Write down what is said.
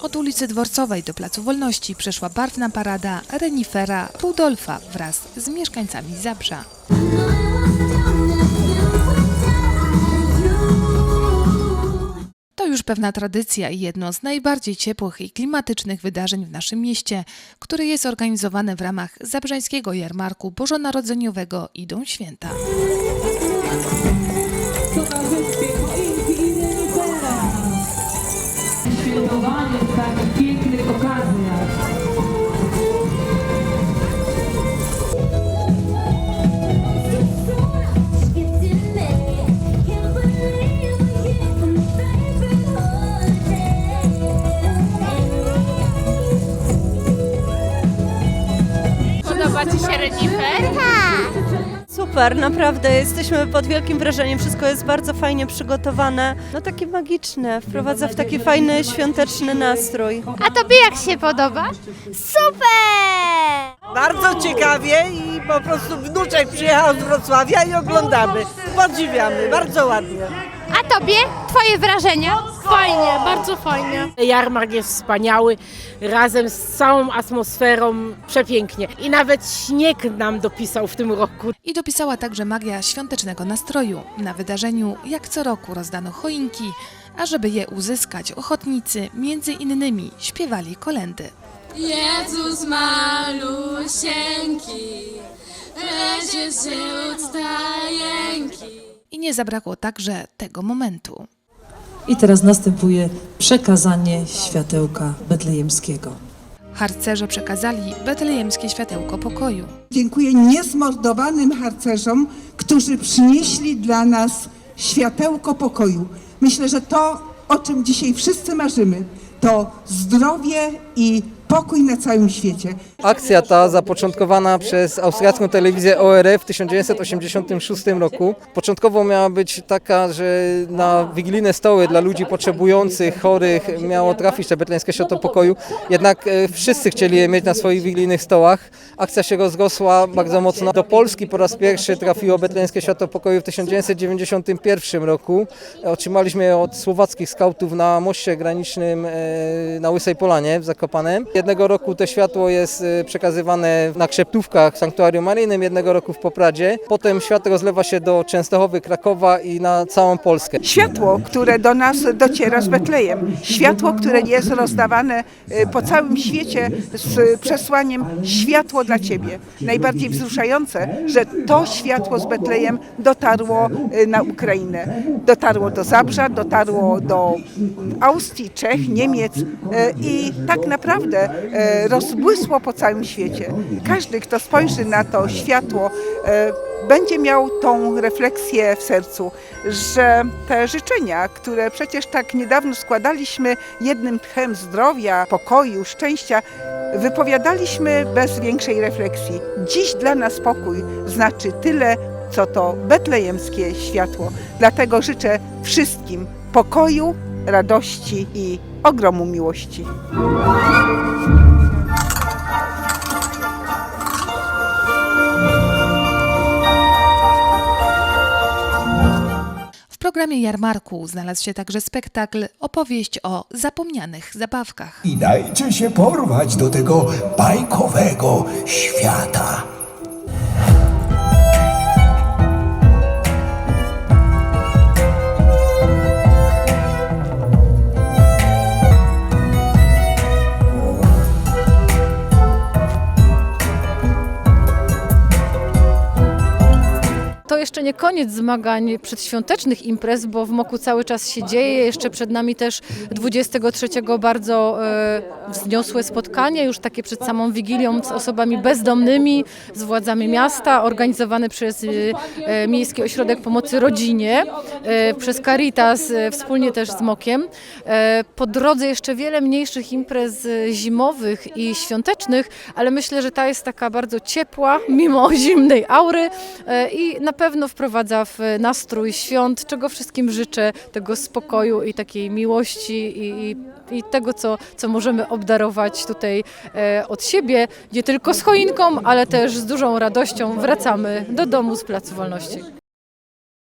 Od ulicy Dworcowej do Placu Wolności przeszła barwna parada renifera Rudolfa wraz z mieszkańcami Zabrza. To już pewna tradycja i jedno z najbardziej ciepłych i klimatycznych wydarzeń w naszym mieście, które jest organizowane w ramach Zabrzańskiego Jarmarku Bożonarodzeniowego Idą Święta. Super, naprawdę jesteśmy pod wielkim wrażeniem. Wszystko jest bardzo fajnie przygotowane. No takie magiczne, wprowadza w taki fajny świąteczny nastrój. A Tobie jak się podoba? Super! Bardzo ciekawie i po prostu wnuczek przyjechał z Wrocławia i oglądamy. Podziwiamy, bardzo ładnie. A Tobie? Twoje wrażenia? Fajnie, bardzo fajnie. Jarmark jest wspaniały, razem z całą atmosferą przepięknie. I nawet śnieg nam dopisał w tym roku. I dopisała także magia świątecznego nastroju. Na wydarzeniu, jak co roku, rozdano choinki, a żeby je uzyskać, ochotnicy między innymi śpiewali kolendy. Jezus malusieńki, leży wśród stajenki. I nie zabrakło także tego momentu. I teraz następuje przekazanie światełka betlejemskiego. Harcerze przekazali betlejemskie światełko pokoju. Dziękuję niezmordowanym harcerzom, którzy przynieśli dla nas światełko pokoju. Myślę, że to, o czym dzisiaj wszyscy marzymy, to zdrowie i pokój na całym świecie. Akcja ta zapoczątkowana przez austriacką telewizję ORF w 1986 roku. Początkowo miała być taka, że na wigilijne stoły dla ludzi potrzebujących, chorych miało trafić te betleńskie światło pokoju. Jednak e, wszyscy chcieli je mieć na swoich wigilijnych stołach. Akcja się rozrosła bardzo mocno. Do Polski po raz pierwszy trafiło betleńskie światło pokoju w 1991 roku. Otrzymaliśmy je od słowackich skautów na moście granicznym e, na Łysej Polanie w Zakopanem. Jednego roku to światło jest e, przekazywane na krzeptówkach w Sanktuarium Maryjnym, jednego roku w Popradzie. Potem światło rozlewa się do Częstochowy, Krakowa i na całą Polskę. Światło, które do nas dociera z Betlejem. Światło, które jest rozdawane y, po całym świecie z przesłaniem światło dla Ciebie. Najbardziej wzruszające, że to światło z Betlejem dotarło y, na Ukrainę. Dotarło do Zabrza, dotarło do Austrii, Czech, Niemiec y, i tak naprawdę y, rozbłysło po całym świecie. Każdy, kto spojrzy na to światło, y, będzie miał tą refleksję w sercu, że te życzenia, które przecież tak niedawno składaliśmy jednym tchem zdrowia, pokoju, szczęścia, wypowiadaliśmy bez większej refleksji. Dziś dla nas pokój znaczy tyle, co to betlejemskie światło. Dlatego życzę wszystkim pokoju, radości i ogromu miłości. W programie Jarmarku znalazł się także spektakl Opowieść o zapomnianych zabawkach. I dajcie się porwać do tego bajkowego świata. To jeszcze nie koniec zmagań przedświątecznych imprez, bo w Moku cały czas się dzieje. Jeszcze przed nami też 23 bardzo e, wzniosłe spotkanie, już takie przed samą Wigilią z osobami bezdomnymi, z władzami miasta, organizowane przez e, e, Miejski Ośrodek Pomocy Rodzinie, e, przez Caritas, e, wspólnie też z Mokiem. E, po drodze jeszcze wiele mniejszych imprez e, zimowych i świątecznych, ale myślę, że ta jest taka bardzo ciepła, mimo zimnej aury e, i na pewno wprowadza w nastrój świąt, czego wszystkim życzę, tego spokoju i takiej miłości i, i, i tego, co, co możemy obdarować tutaj e, od siebie, nie tylko z choinką, ale też z dużą radością wracamy do domu z Placu Wolności.